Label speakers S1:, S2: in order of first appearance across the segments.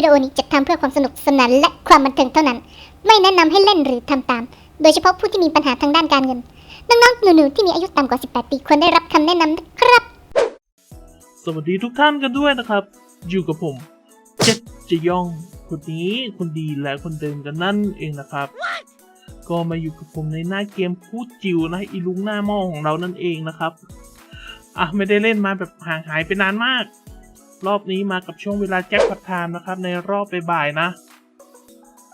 S1: วิดีโอนี้จัดทำเพื่อความสนุกสนานและความบันเทิงเท่านั้น ไม่แนะนำให้เล่นหรือทำตาม โดยเฉพาะผู้ที่มีปัญหาทางด้านการเงิน น้องๆหนูๆที่มีอายุต่ำกว่า 18 ปีควรได้รับคำแนะนำนะครับ
S2: สวัสดีทุกท่านกันด้วยนะครับ อยู่กับผมเจ็ดจะยองคนนี้คนดีและคนเดิมกันนั่นเองนะครับ ก็มาอยู่กับผมในหน้าเกมพูดจิวนะอีลุงหน้าหม้อของเรานั่นเองนะครับอะไม่ได้เล่นมาแบบห่างหายไปนานมาก รอบนี้มากับช่วงเวลาแจ็คพัดไทม์นะครับ ในรอบบ่ายๆนะ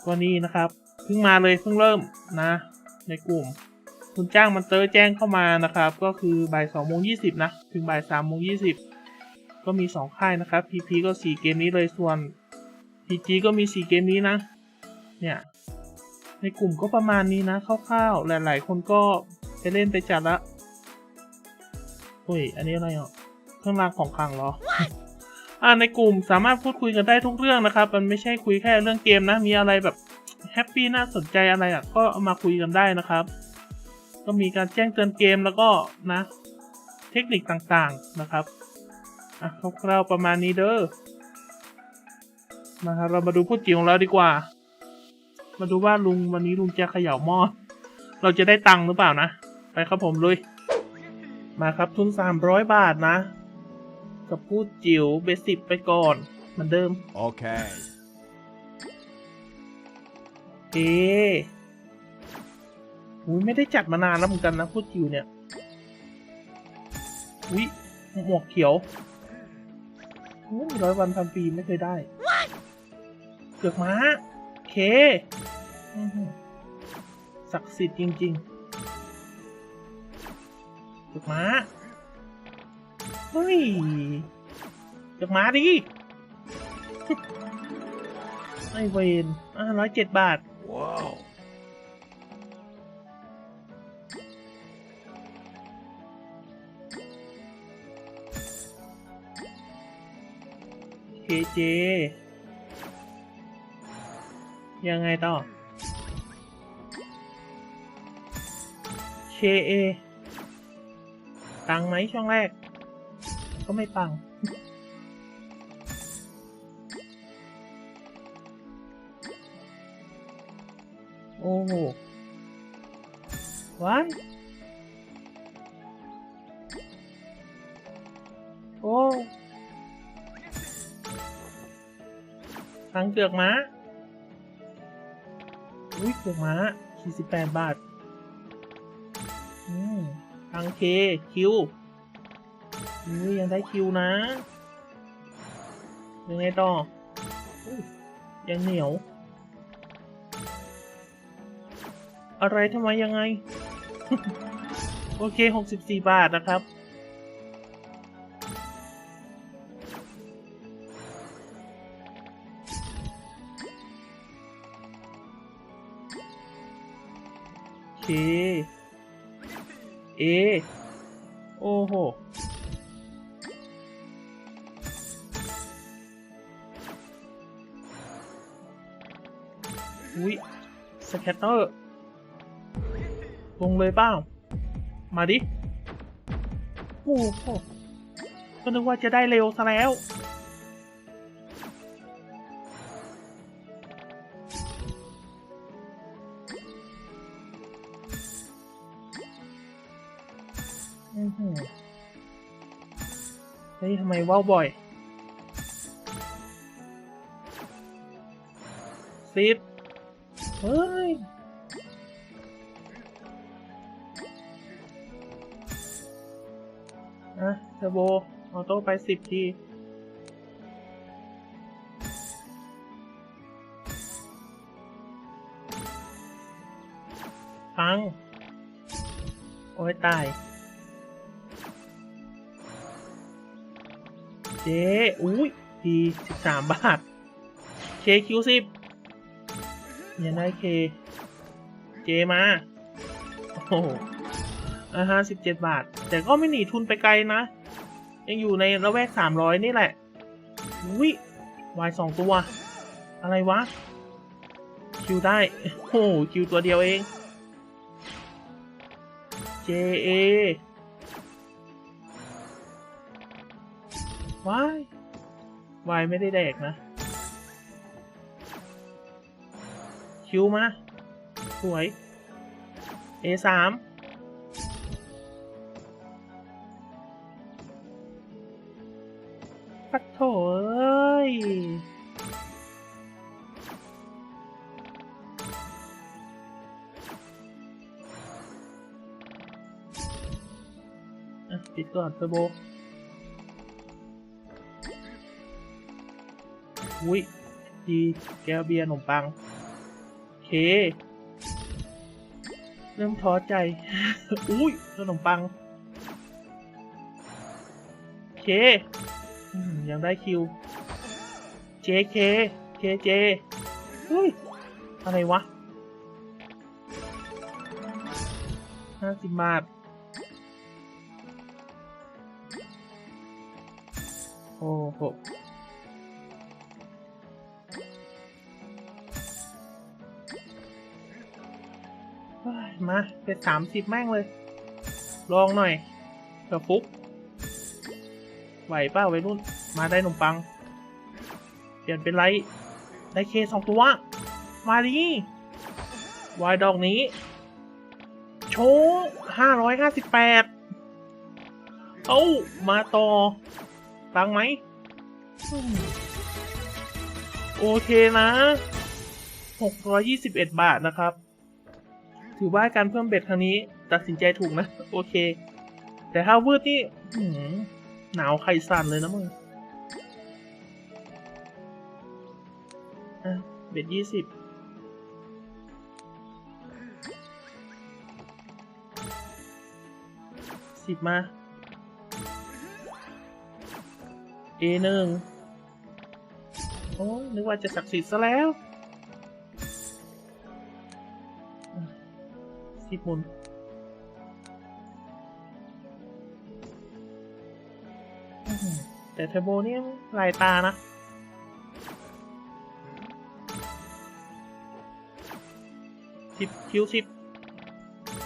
S2: ก็นี่นะครับเพิ่งมาเลยเพิ่งเริ่มนะ ในกลุ่ม คุณจ้างมันเตอร์แจ้งเข้ามานะครับ ก็คือบ่ายสองโมงยี่สิบนะ ถึงบ่ายสามโมงยี่สิบก็มีสองค่ายนะครับ PP ก็สี่เกมนี้เลยส่วน PG ก็มีสี่เกมนี้นะ เนี่ย ในกลุ่มก็ประมาณนี้นะคร่าวๆ หลายๆ คนก็ไปเล่นไปจัดละเฮ้ย อันนี้อะไรอะ เครื่องรางของขลังเหรอ ในกลุ่มสามารถพูดคุยกันได้ทุกเรื่องนะครับ มันไม่ใช่คุยแค่เรื่องเกมนะ มีอะไรแบบแฮปปี้น่าสนใจอะไรอะก็เอามาคุยกันได้นะครับ ก็มีการแจ้งเตือนเกมแล้วก็นะ เทคนิคต่างๆนะครับอะคร่าวๆประมาณนี้เด้อมาครับเรามาดูพูดจิ๋วของเราดีกว่า มาดูว่าลุงวันนี้ลุงจะเขย่าหม้อเราจะได้ตังค์หรือเปล่านะ ไปครับผมลุยมาครับทุนสามร้อยบาทนะ กับพูดจิ๋วเบสิกไปก่อนเหมือนเดิม
S3: Okay.
S2: เออุ้ยไม่ได้จัดมานานแล้วเหมือนกันนะพูดจิ๋วเนี่ย อุ้ยหมวกเขียวอุ้ยร้อยวันพันปีไม่เคยได้เกือกม้าโอเคอื้อหือศักดิ์สิทธิ์จริงๆเกือกม้า เฮ้ยเกือกม้าดิไอเวนอ่าร้อยเจ็ดบาท
S3: Whoa.
S2: เคเจ ยังไงต่อเคเอ ตังไหมช่องแรก ก็ไม่ตัง โอ้โหว้ายโอ้ตังเกือกม้าอุ้ยเกือกม้า48 บาท อืมตังเคคิว อุ้ยยังได้คิวนะ ยังไงต่อ ยังเหนียว อะไรทำไมยังไง โอเค 64 บาทนะครับเคเอ โอ้โห อุ้ยสแคตเตอร์ ลงเลยเปล่ามาดิ โอ้โหก็นึกว่าจะได้เร็วซะแล้ว เฮ้ยทำไมว่าวบ่อยสิบ เฮ้ยอะเทอร์โบ ออโต้ไปสิบทีพัง โอ้ย ตาย เจอุ้ยทีสิบสามบาทเคคิวสิบ ยังได้เค เจมาโอ้โหอ่าสิบเจ็ดบาท แต่ก็ไม่หนีทุนไปไกลนะ ยังอยู่ในระแวกสามร้อยนี่แหละอุ้ยวายสองตัว อะไรวะ คิวได้ โอ้โหคิวตัวเดียวเอง JA วายวายไม่ได้แดกนะ คิวมา สวย A สามปักโถเอ้ยปิดก่อนเทอร์โบอุ้ยดีแกวเบียร์ขนมปัง เค เริ่มท้อใจ อุ้ยขนมปัง เคยังได้คิว เจเคเคเจอุ้ย อะไรวะห้าสิบบาท โอ้โห มาเป็นสามสิบแม่งเลย ลองหน่อยเผื่อฟุก ไหวปล่าวัยรุ่น มาได้ขนมปัง เปลี่ยนเป็นไรได้เคสองตัว มาดิวายดอกนี้ โชว์ห้าร้อยห้าสิบแปดเอ้า มาต่อ ตังไหมอืมโอเคนะหกร้อยยี่สิบเอ็ดบาทนะครับ ถือว่าการเพิ่มเบ็ดครั้งนี้ตัดสินใจถูกนะ โอเค แต่ถ้าวืดนี่หนาวไข่สั่นเลยนะมึงเบ็ดยี่สิบสิบมา A หนึ่งโอ้นึกว่าจะศักดิ์สิทธิ์ซะแล้ว สิบหมุนแต่เทอร์โบนี่ลายตานะสิบคิวสิบ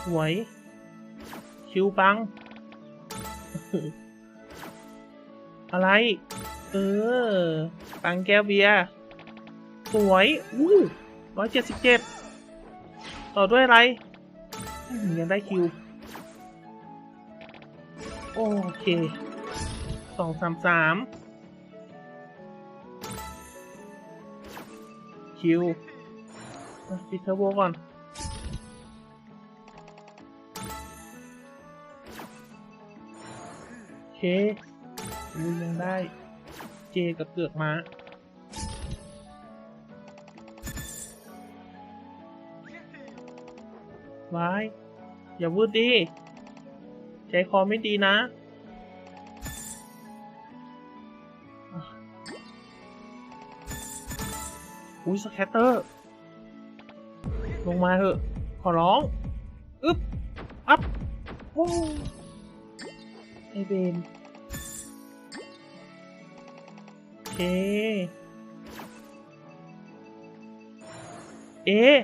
S2: สวย คิวปัง อะไร เออ ปังแก้วเบียร์สวย อู้ร้อยเจ็ดสิบเจ็ดต่อด้วยอะไร ยังได้คิว โอเคสองสามสามคิวปิดเทอร์โบก่อน โอเคยังได้เจกับเกือกม้าายอย่าพูดดี ใจคอไม่ดีนะ อุ้ยสแคตเตอร์ ลงมาเถอะ ขอร้อง อึ๊บ อัพ โอ้ไอเบนโอเค เอะ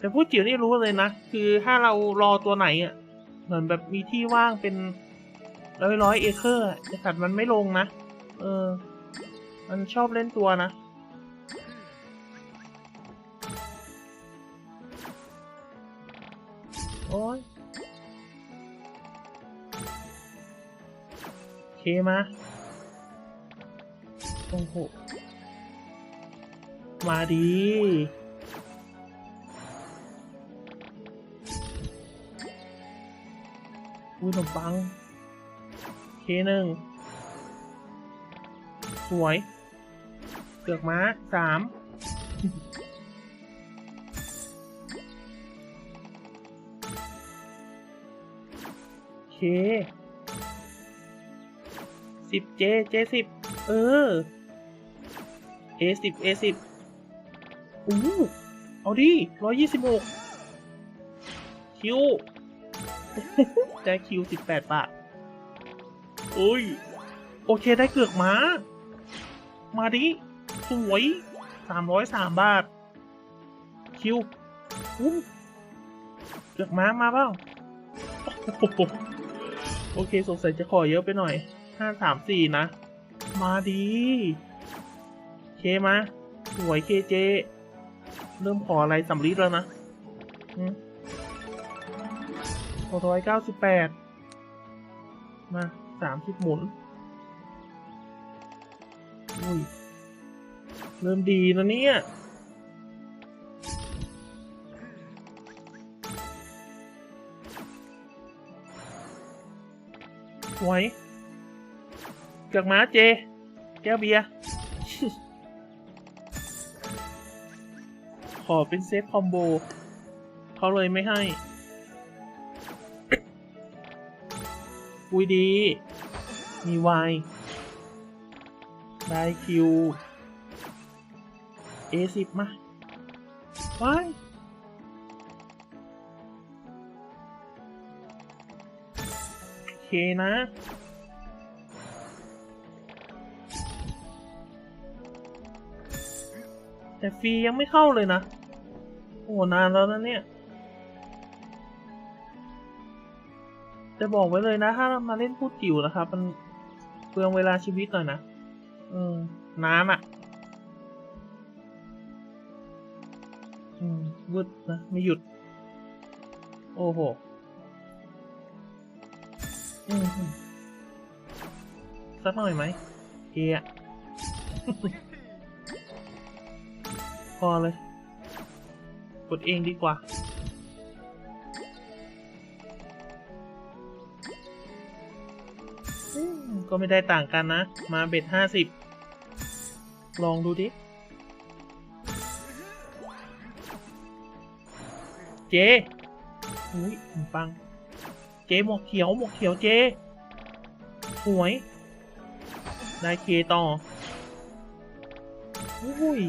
S2: แต่พูดจิ๋วนี่รู้เลยนะ คือถ้าเรารอตัวไหนอะ เหมือนแบบมีที่ว่างเป็นร้อยร้อยเอเคอร์อะต่สัตว์มันไม่ลงนะ เออ มันชอบเล่นตัวนะ โอ้ยเคมาโอ้โหมาดี อุ้ยขนมปังเคหนึ่งสวยเกือกม้าสามเคสิบเจเจสิบเออเอสิบเอสิบอู้เอาดิร้อยยี่สิบหกคิว ได้คิวสิบแปดบาทโอ้ย โอเคได้เกือกม้า มาดิ สวยสามร้อยสามบาท คิวอู้เกือกม้ามาเปล่าโอ้โอเค สงสัยจะขอเยอะไปหน่อยห้าสามสี่นะ มาดีเคมา สวยเคเจ เริ่มขออะไรสำลีแล้วนะ ร้อยเก้าสิบแปดมาสามสิบหมุนอุ้ยเริ่มดีนะเนี่ยสวยเกือกม้าเจ แก้วเบียร์ ขอเป็นเซตคอมโบ เขาเลยไม่ให้ อุ้ยดี มีวายได้คิว A10 มาว้ายโอเคนะแต่ฟรียังไม่เข้าเลยนะ โอ้ นานแล้วนะเนี่ย จะบอกไว้เลยนะ ถ้ามาเล่นพูดจิ๋วนะครับ มันเปลืองเวลาชีวิตหน่อยนะอืมนานอะ่ะ อืมวืดนะ ไม่หยุด โอ้โหอืมอืมสักหน่อยไหมเกียพอเลย กดเองดีกว่า ก็ไม่ได้ต่างกันนะ มาเบ็ดห้าสิบลองดูดิ เจอุ้ยขนมปัง เจหมวกเขียวหมวกเขียวเจสวย ได้เคต่ออุ้ย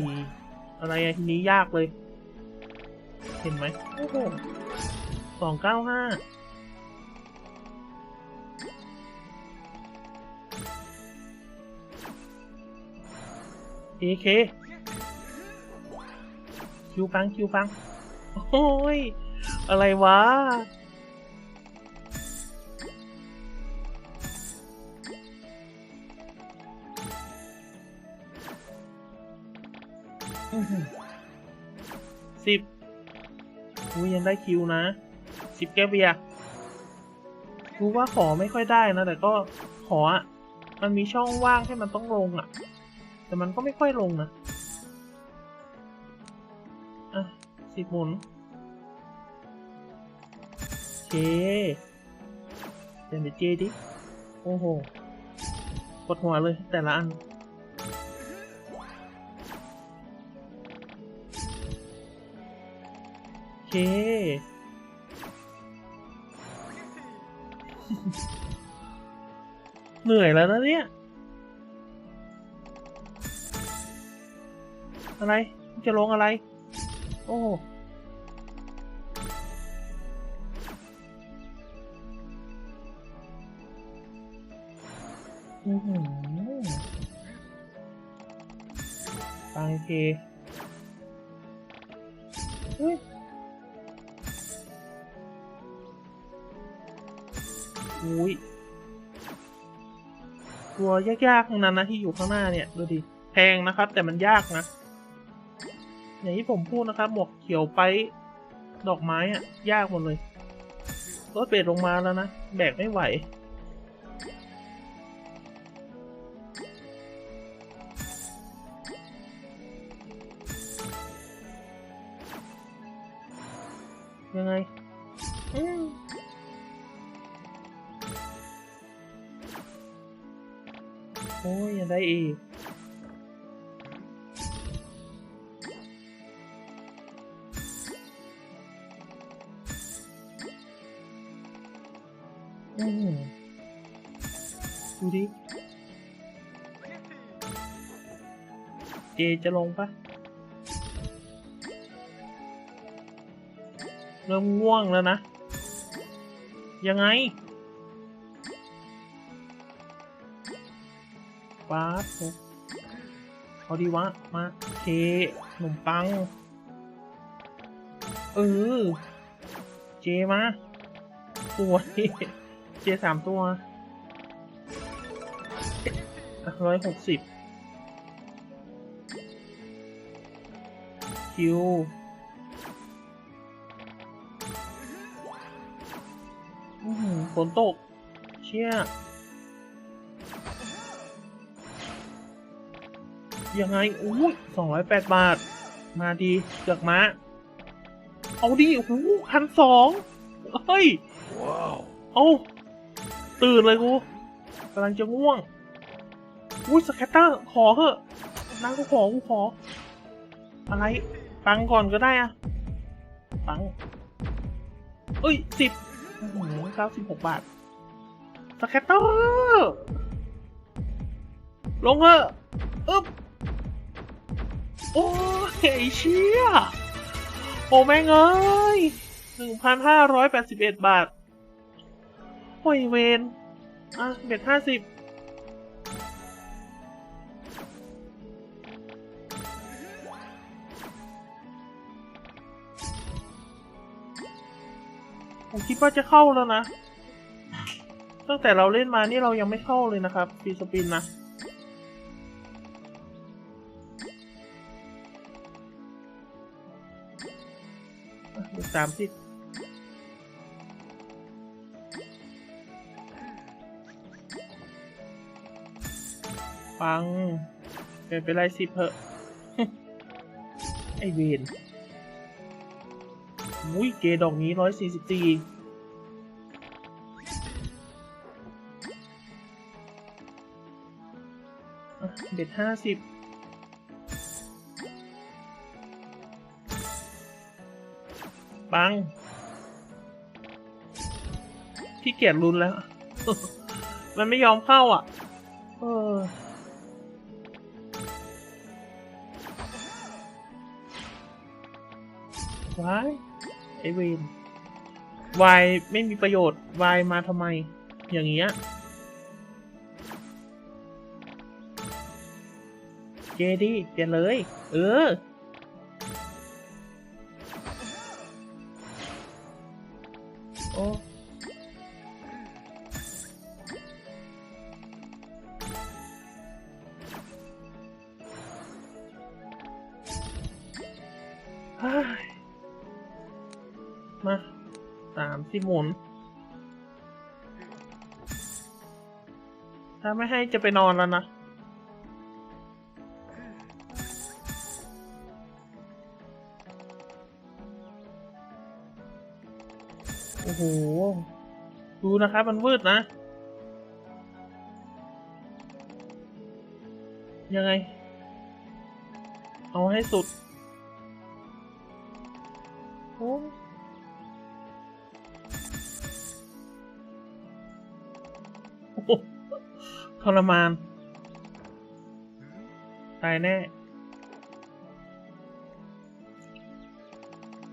S2: อะไรอะทีนี้ยากเลย เห็นไหมโอ้โหสองเก้าห้า เอเคคิวฟังคิวฟัง โอ้ย อะไรวะ สิบอุ้ยยังได้คิวนะ สิบแก้วเบียร์รู้ว่าขอไม่ค่อยได้นะ แต่ก็ขออะ มันมีช่องว่างให้มันต้องลงอะ แต่มันก็ไม่ค่อยลงนะ อะสิบหมุน เคเป็นเดยวเจดิ โอ้โหปวดหัวเลยแต่ละอันเคเหนื่อยแล้วนะเนี่ย อะไร จะลงอะไร โอ้อือหือฟังเคอุ้ยอุ้ยตัวยากๆทั้งนั้นนะที่อยู่ข้างหน้าเนี่ย ดูดิ แพงนะครับ แต่มันยากนะ อย่างที่ผมพูดนะครับ หมวกเขียวไปดอกไม้อะยากหมดเลย รถเบรดลงมาแล้วนะ แบกไม่ไหว ยังไง จะลงปะเริ่มง่วงแล้วนะ ยังไงป๊าบเอาดีวะ มาเคขนมปัง เออ เจมาสวยเจสามตัวร้อยหกสิบ คิวอื้อหือฝนตก เชี่ย ยังไงอู้สองร้อยแปดบาท มาดีเกือกม้า เอาดิโอ้โหพันสองเฮ้ยเอาตื่นเลยกูกำลังจะง่วง อุ้ยสแคตเตอร์ ขอเถอะนั่งกูขอ กูขอ อะไร ปังก่อนก็ได้อะปังเอ้ยสิบเก้าสิบหกบาทสแคตเตอร์ลงเถอะอึ๊บโอ้ยไอเชี่ยโอ้แม่งเอ้ยหนึ่งพันห้าร้อยแปดสิบเอ็ดบาทโอ้ยเวนอะเบ็ดห้าสิบ ผมคิดว่าจะเข้าแล้วนะ ตั้งแต่เราเล่นมานี่เรายังไม่เข้าเลยนะครับฟีสปินนะสามสิบปังเป็นไปไรสิบเพอะ ไอเวน มุ้ยเกดอกนี้ร้อยสี่สิบสี่เด็ดห้าสิบปังพี่เกียจรุนแล้ว มันไม่ยอมเข้าอะ เออวาย ไอเวนวายไม่มีประโยชน์วายมาทำไม อย่างเงี้ยเจดีเปลี่ยนเลย เออ มาสามสิบหมุน ถ้าไม่ให้จะไปนอนแล้วนะโอ้โห ดูนะครับมันวืดนะ ยังไง เอาให้สุด โอ้ ทรมาน ตายแน่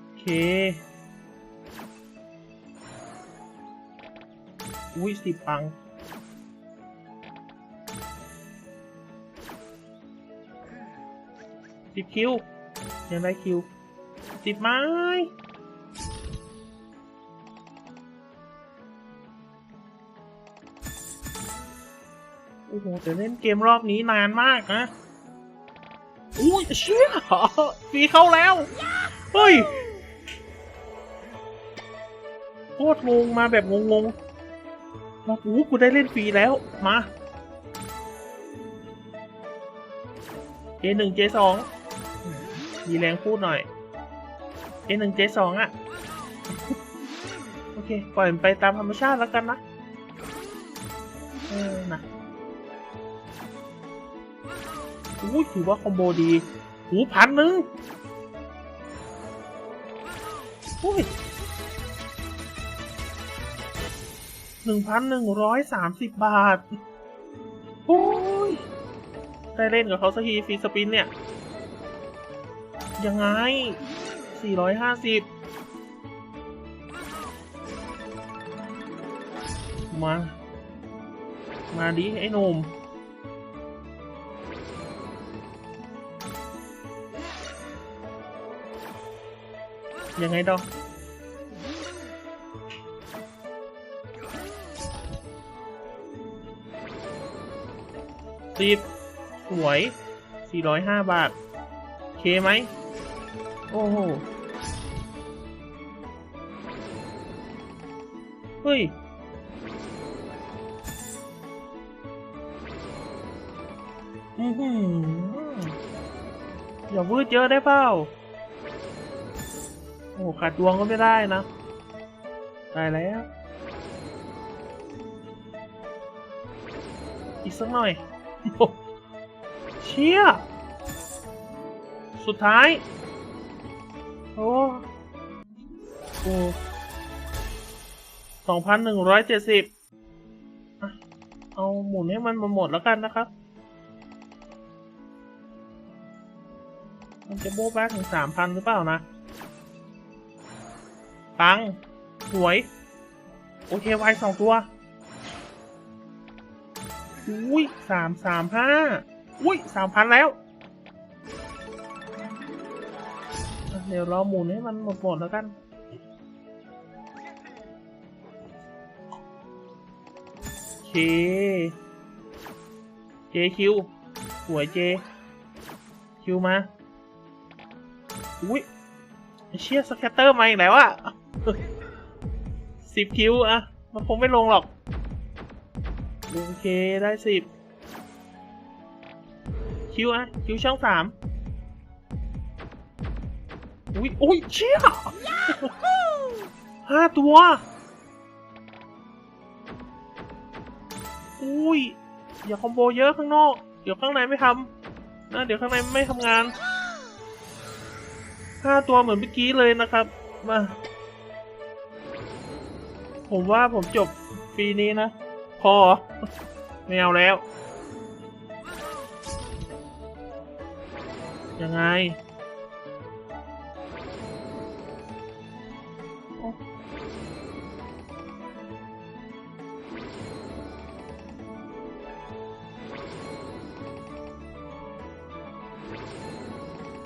S2: โอเค อุ้ยสิปัง สิบคิวยังได้คิว สิบไม้ อ้โหแต่เล่นเกมรอบนี้นานมากนะอุ้ยเชี่ยฟรีเข้าแล้ว เฮ้ยโคตรงงมาแบบงงๆมาอู้กูได้เล่นฟรีแล้ว มา เจหนึ่งเจสองมีแรงพูดหน่อย เจหนึ่งเจสองอะโอเค ปล่อยมันไปตามธรรมชาติแล้วกันนะ เออนะ อู้ถือว่าคอมโบดีหูพันหนึ่งอุ้ยหนึ่งพันหนึ่งร้อยสามสิบบาทโอ้ยได้เล่นกับเขาสักทีฟรีสปินเนี่ย ยังไงสี่ร้อยห้าสิบมา มาดิไอ้หนุ่ม ยังไงดอกสิบสวย 405 บาท เคไหม โอ้โห เฮ้ย อือหืออย่าวืดเยอะได้เปล่า โอ้ขาดดวงก็ไม่ได้นะตายแล้ว อีกสักหน่อย เชี่ย สุดท้าย โอ้โอ้สองพันหนึ่งร้อยเจ็ดสิบเอาหมุนให้มันมาหมดแล้วกันนะครับ มันจะโบ๊ะบ้าถึงสามพันหรือเปล่านะ ปัง สวย โอเคไวสองตัว อุ้ยสามสามห้าอุ้ยสามพันแล้ว เดี๋ยวรอหมุนให้มันหมดหมดแล้วกัน เค เจคิว สวยเจ คิวมา อุ้ยเชี่ยสแคตเตอร์มาอีกแล้วอะ สิบคิวอะมันคงไม่ลงหรอกโอเคได้สิบคิวอะคิวช่องสามอุ้ยอุ้ยเชี่ยห้าตัวอุ้ยอย่าคอมโบเยอะข้างนอก เดี๋ยวข้างในไม่ทำนะเดี๋ยวข้างในไม่ทำงานห้าตัวเหมือนเมื่อกี้เลยนะครับ มา ผมว่าผมจบปีนี้นะ พอไม่เอาแล้ว ยังไง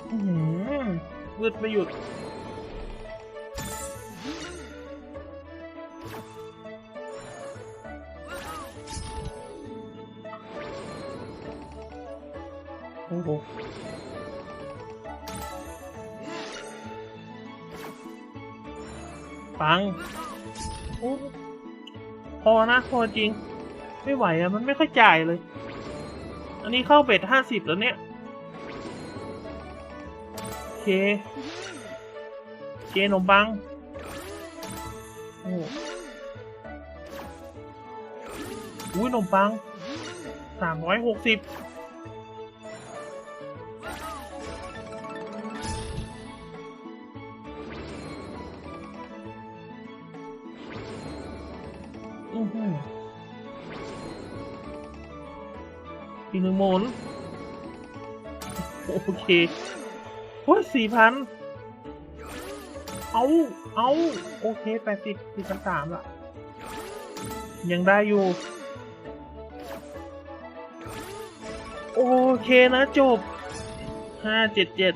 S2: หืมวืดไม่หยุด ปังพอนะพอจริง ไม่ไหวอะมันไม่ค่อยจ่ายเลย อันนี้เข้าเบ็ดห้าสิบแล้วเนี่ยโอเคเจนมปังโอ้อุ้ยนมปังสามร้อยหกสิบ อือหืออีกหนึ่งหมุนโอเคโอ้ยสี่พันเอา เอา โอเคแปดสิบสี่พันสามละยังได้อยู่ โอเคนะจบห้าเจ็ดเจ็ด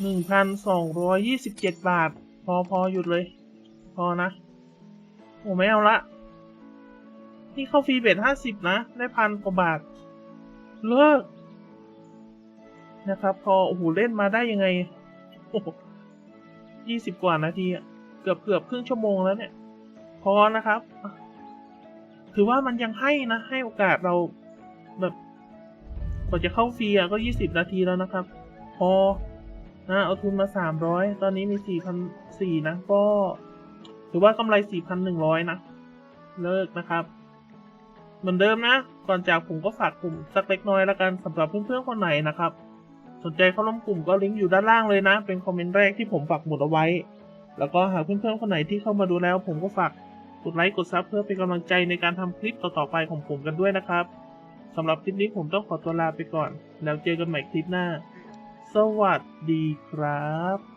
S2: หนึ่งพันสองร้อยยี่สิบเจ็ดบาท พอพอหยุดเลย พอนะ โอ้ไม่เอาละ นี่เข้าฟรีเบทห้าสิบนะ ได้พันกว่าบาท เลิก นะครับ พอ โอ้โห เล่นมาได้ยังไง โอ้ยี่สิบกว่านาทีอะเกือบเกือบครึ่งชั่วโมงแล้วเนี่ย พอนะครับ ถือว่ามันยังให้นะ ให้โอกาสเราแบบกว่าจะเข้าฟรีอะก็ยี่สิบนาทีแล้วนะครับ พอนะเอาทุนมาสามร้อยตอนนี้มีสี่พันสี่นะก็ ถือว่ากำไรสี่พันะ เลิกนะครับ เหมือนเดิมนะ ก่อนจากผมก็ฝากกลุ่มสักเล็กน้อยล้วกันสำหรับเพื่อนๆคนไหนนะครับ สนใจเข้าร่วมกลุ่มก็ลิงก์อยู่ด้านล่างเลยนะ เป็นคอมเมนต์แรกที่ผมปักหมุดเอาไว้ แล้วก็หากเพื่อนๆคนไหนที่เข้ามาดูแล้ว ผมก็ฝากกดไลค์กดซับเพื่อเป็นกำลังใจในการทำคลิปต่อๆไปของผมกันด้วยนะครับสำหรับคลิปนี้ผมต้องขอตัวลาไปก่อน แล้วเจอกันใหม่คลิปหน้า สวัสดีครับ